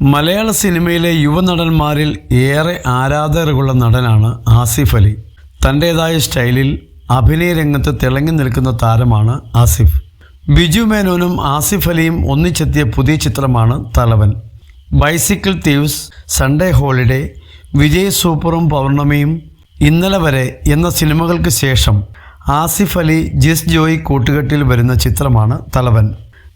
മലയാള സിനിമയിലെ യുവനടന്മാരിൽ ഏറെ ആരാധകരുള്ള നടനാണ് ആസിഫ് അലി. തന്റേതായ സ്റ്റൈലിൽ അഭിനയ രംഗത്ത് തിളങ്ങി നിൽക്കുന്ന താരമാണ് ആസിഫ്. ബിജു മേനോനും ആസിഫ് അലിയും ഒന്നിച്ചെത്തിയ പുതിയ ചിത്രമാണ് Thalavan. Bicycle Thieves Sunday Holiday Vijay സൂപ്പറും പൗർണമിയും ഇന്നലെ വരെ എന്ന സിനിമകൾക്ക് ശേഷം ആസിഫ് അലി ജിസ് ജോയി കൂട്ടുകെട്ടിൽ വരുന്ന ചിത്രമാണ് തലവൻ.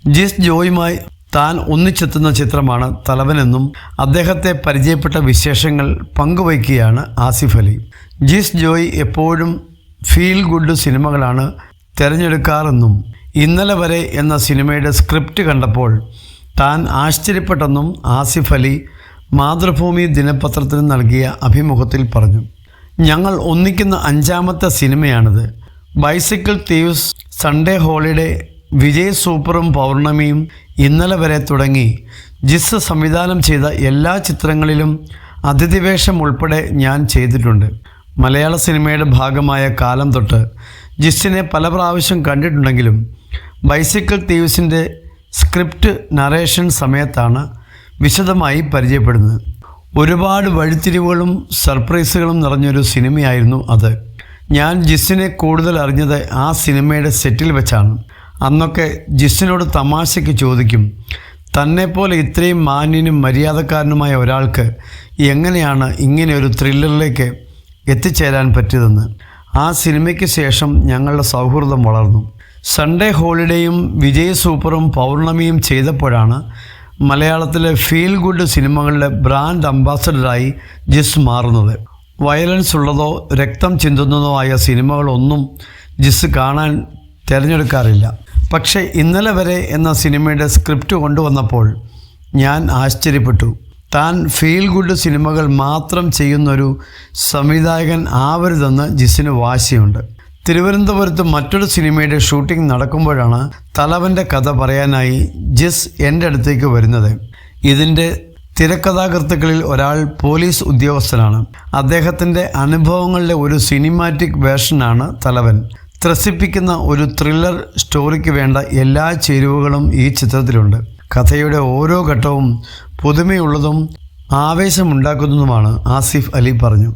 ജിസ് ജോയുമായി താൻ ഒന്നിച്ചെത്തുന്ന ചിത്രമാണ് തലവനെന്നും അദ്ദേഹത്തെ പരിചയപ്പെട്ട വിശേഷങ്ങൾ പങ്കുവയ്ക്കുകയാണ് ആസിഫ് അലി. ജിസ് ജോയ് എപ്പോഴും ഫീൽ ഗുഡ് സിനിമകളാണ് തിരഞ്ഞെടുക്കാറെന്നും ഇന്നലെ വരെ എന്ന സിനിമയുടെ സ്ക്രിപ്റ്റ് കണ്ടപ്പോൾ താൻ ആശ്ചര്യപ്പെട്ടെന്നും ആസിഫ് അലി മാതൃഭൂമി ദിനപത്രത്തിന് നൽകിയ അഭിമുഖത്തിൽ പറഞ്ഞു. ഞങ്ങൾ ഒന്നിക്കുന്ന അഞ്ചാമത്തെ സിനിമയാണിത്. Bicycle Thieves Sunday Holiday Vijay സൂപ്പറും പൗർണമിയും ഇന്നലെ വരെ തുടങ്ങി. ജിസ് സംവിധാനം ചെയ്ത എല്ലാ ചിത്രങ്ങളിലും അതിഥിവേഷം ഉൾപ്പെടെ ഞാൻ ചെയ്തിട്ടുണ്ട്. മലയാള സിനിമയുടെ ഭാഗമായ കാലം തൊട്ട് ജിസ്സിനെ പല പ്രാവശ്യം കണ്ടിട്ടുണ്ടെങ്കിലും ബൈസിക്കിൾ തീവ്സിന്റെ സ്ക്രിപ്റ്റ് നറേഷൻ സമയത്താണ് വിശദമായി പരിചയപ്പെടുന്നത്. ഒരുപാട് വഴിത്തിരിവുകളും സർപ്രൈസുകളും നിറഞ്ഞൊരു സിനിമയായിരുന്നു അത്. ഞാൻ ജിസ്സിനെ കൂടുതൽ അറിഞ്ഞത് ആ സിനിമയുടെ സെറ്റിൽ വെച്ചാണ്. അന്നൊക്കെ ജിസ്സിനോട് തമാശയ്ക്ക് ചോദിക്കും തന്നെപ്പോലെ ഇത്രയും മാന്യനും മര്യാദക്കാരനുമായ ഒരാൾക്ക് എങ്ങനെയാണ് ഇങ്ങനെ ഒരു ത്രില്ലറിലേക്ക് എത്തിച്ചേരാൻ പറ്റിയതെന്ന്? ആ സിനിമയ്ക്ക് ശേഷം ഞങ്ങളുടെ സൗഹൃദം വളർന്നു. സൺഡേ ഹോളിഡേയും വിജയ് സൂപ്പറും പൗർണമിയും ചെയ്തപ്പോഴാണ് മലയാളത്തിലെ ഫീൽ ഗുഡ് സിനിമകളുടെ ബ്രാൻഡ് അംബാസഡറായി ജിസ് മാറുന്നത്. വയലൻസ് ഉള്ളതോ രക്തം ചിന്തുന്നതോ ആയ സിനിമകളൊന്നും ജിസ് കാണാൻ തിരഞ്ഞെടുക്കാറില്ല. പക്ഷേ ഇന്നലെ വരെ എന്ന സിനിമയുടെ സ്ക്രിപ്റ്റ് കൊണ്ടുവന്നപ്പോൾ ഞാൻ ആശ്ചര്യപ്പെട്ടു. താൻ ഫീൽ ഗുഡ് സിനിമകൾ മാത്രം ചെയ്യുന്നൊരു സംവിധായകൻ ആവരുതെന്ന് ജിസിന് വാശിയുണ്ട്. തിരുവനന്തപുരത്ത് മറ്റൊരു സിനിമയുടെ ഷൂട്ടിംഗ് നടക്കുമ്പോഴാണ് തലവന്റെ കഥ പറയാനായി ജിസ് എന്റെ അടുത്തേക്ക് വരുന്നത്. ഇതിന്റെ തിരക്കഥാകൃത്തുക്കളിൽ ഒരാൾ പോലീസ് ഉദ്യോഗസ്ഥനാണ്. അദ്ദേഹത്തിന്റെ അനുഭവങ്ങളുടെ ഒരു സിനിമാറ്റിക് വേർഷനാണ് തലവൻ. ത്രസിപ്പിക്കുന്ന ഒരു ത്രില്ലർ സ്റ്റോറിക്ക് വേണ്ട എല്ലാ ചേരുവകളും ഈ ചിത്രത്തിലുണ്ട്. കഥയുടെ ഓരോ ഘട്ടവും പുതുമയുള്ളതും ആവേശമുണ്ടാക്കുന്നതുമാണ് ആസിഫ് അലി പറഞ്ഞു.